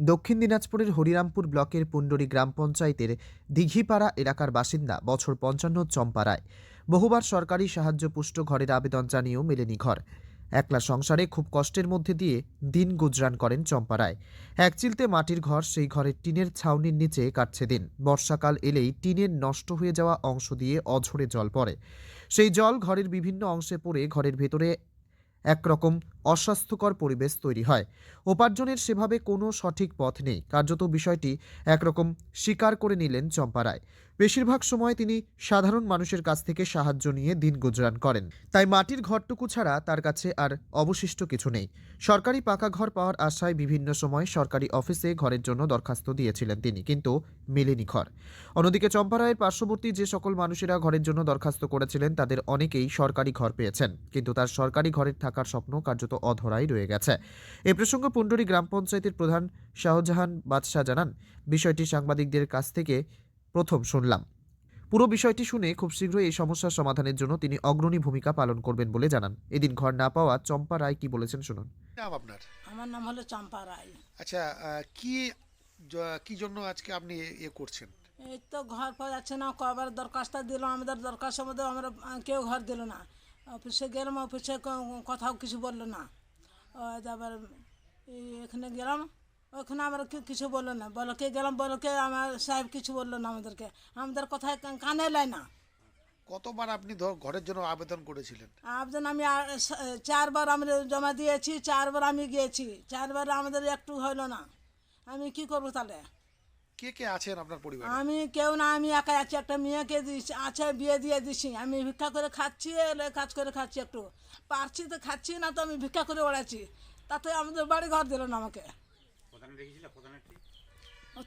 দক্ষিণ দিনাজপুরের হরিরামপুর ব্লকের পুণ্ডরী গ্রাম পঞ্চায়েতের দিঘিপাড়া এলাকার বাসিন্দা বছর পঞ্চান্ন চম্পারায়। বহুবার সরকারি সাহায্য পুষ্ট ঘরের আবেদন জানিয়েও মেলেনি ঘর। একলা সংসারে খুব কষ্টের মধ্যে দিয়ে দিন গুজরান করেন চম্পারায়। একচিলতে মাটির ঘর, সেই ঘরের টিনের ছাউনির নিচে কাটছে দিন। বর্ষাকাল এলেই টিনের নষ্ট হয়ে যাওয়া অংশ দিয়ে অঝরে জল পড়ে। সেই জল ঘরের বিভিন্ন অংশে পড়ে ঘরের ভেতরে একরকম অস্বাস্থ্যকর পরিবেশ তৈরি হয়। উপার্জনের সেভাবে কোনো সঠিক পথ নেই। কার্যত বিষয়টি একরকম স্বীকার করে নিলেন চম্পা রায়। বেশিরভাগ সময় তিনি সাধারণ মানুষের কাছ থেকে সাহায্য নিয়ে দিন গুজরান করেন। তাই মাটির ঘরটুকু ছাড়া তার কাছে আর অবশিষ্ট কিছু নেই। সরকারি পাকা ঘর পাওয়ার আশায় বিভিন্ন সময় সরকারি অফিসে ঘরের জন্য দরখাস্ত দিয়েছিলেন তিনি, কিন্তু মেলেনি ঘর। অন্যদিকে চম্পা রায়ের পার্শ্ববর্তী যে সকল মানুষেরা ঘরের জন্য দরখাস্ত করেছিলেন, তাদের অনেকেই সরকারি ঘর পেয়েছেন। কিন্তু তার সরকারি ঘরের থাকার স্বপ্ন কার্যত অধরাই রয়ে গেছে। এ প্রসঙ্গে পুণ্ডরী গ্রাম পঞ্চায়েতের প্রধান শাহজাহান বাদশাহ জানান বিষয়টি সাংবাদিকদের কাছ থেকে প্রথম শুনলাম। পুরো বিষয়টি শুনে খুব শীঘ্রই এই সমস্যার সমাধানের জন্য তিনি অগ্রণী ভূমিকা পালন করবেন বলে জানান। এদিন ঘর না পাওয়া চম্পা রায় কি বলেছেন শুনুন। নাম আপনার? আমার নাম হলো চম্পা রায়। আচ্ছা আহ, কি কি জন্য আজকে আপনি এ- করছেন? এই তো ঘর পাওয়া যাচ্ছে না কবার দরখাস্ত দিল আমাদের দরখাস্ত মধ্যে আমরা কেউ ঘর দিল না। অফিসে গেলাম অফিসে কথাও কিছু বলল না। তারপর এখানে গেলাম ওখানে আমরা কেউ কিছু বলল না। বলো কে গেলাম বলো কে আমার সাহেব কিছু বলল না আমাদেরকে। আমাদের কথায় কানে লাই না। কতবার আপনি ধর ঘরের জন্য আবেদন করেছিলেন? আবেদন আমি চারবার আমি জমা দিয়েছি চারবার আমি গিয়েছি চারবার আমাদের একটু হলো না। আমি কি করব তাহলে? কে কে আছেন আপনার পরিবারে? আমি কেউ না আমি একাই আছি একটা মেয়েকে দিয়েছি আছে বিয়ে দিয়ে দিছি আমি ভিক্ষা করে খাচ্ছি কাজ করে খাচ্ছি একটু। পারছি তো খাচ্ছি না তো আমি ভিক্ষা করে ওড়াচ্ছি। তাতে আমাদের বাড়ি ঘর দিল না আমাকে।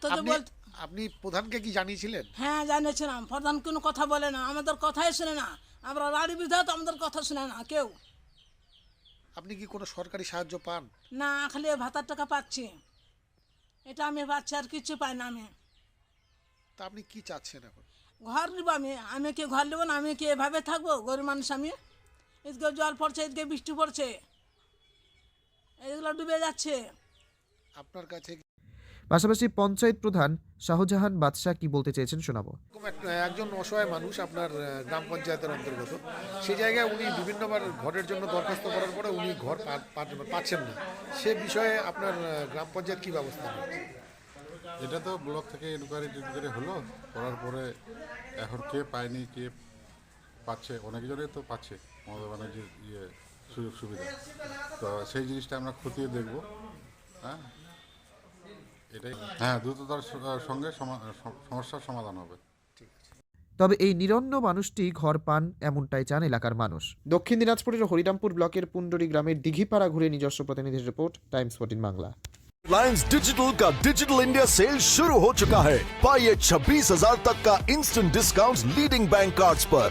তো আপনি বল আপনি প্রধানকে কি জানিয়েছিলেন? হ্যাঁ জানিয়েছিলাম। প্রধান কোনো কথা বলে না আমাদের কথাই শুনে না। আমরা রাড়ি বিধাত আমাদের কথা শুনে না কেউ। আপনি কি কোনো সরকারি সাহায্য পান? না খালি ভাতার টাকা পাচ্ছি। এটা আমি পাচ্ছি আর কিছু পাই না আমি। তা আপনি কি চাচ্ছেন এখন? ঘর নিব আমি। আমি কি ঘর নেব না? আমি কি এভাবে থাকব? গরিব মানুষ আমি। এদিকে জল পড়ছে এদিকে বৃষ্টি পড়ছে। এগুলো ডুবে যাচ্ছে। আপনার কাছে পাশাপাশি পঞ্চায়েত প্রধান শাহজাহান বাদশাহ কি বলতে চেয়েছেন শোনাবো। একজন অসহায় মানুষ আপনার গ্রাম পঞ্চায়েতের অন্তর্গত। সেই জায়গায় উনি বিভিন্নবার ঘরের জন্য দরখাস্ত করার পরে উনি ঘর পাচ্ছেন না। সে বিষয়ে আপনার গ্রাম পঞ্চায়েত কি ব্যবস্থা এটা তো ব্লক থেকে ইনকোয়ারি টিনকোয়ারি হলো। করার পরে এখন কে পায়নি কে পাচ্ছে অনেকজনই তো পাচ্ছে মমতা ব্যানার্জির ইয়ে সুযোগ সুবিধা। তো সেই জিনিসটা আমরা খতিয়ে দেখব হ্যাঁ? এটাই হ্যাঁ দ্রুততার স- সঙ্গে সমা- সম- সমস্যার সমাধান হবে তবে এই নিরন্ন মানুষটি ঘর পান এমনটাই চান এলাকার মানুষ দক্ষিণ দিনাজপুরের হরিরামপুর ব্লকের পুণ্ডরী গ্রামের দিঘিপাড়া ঘুরে নিজস্ব প্রতিনিধির report Times fourteen Bangla Reliance Digital का डिजिटल इंडिया सेल शुरू हो चुका है पाइए छब्बीस हजार तक का instant discount leading bank cards पर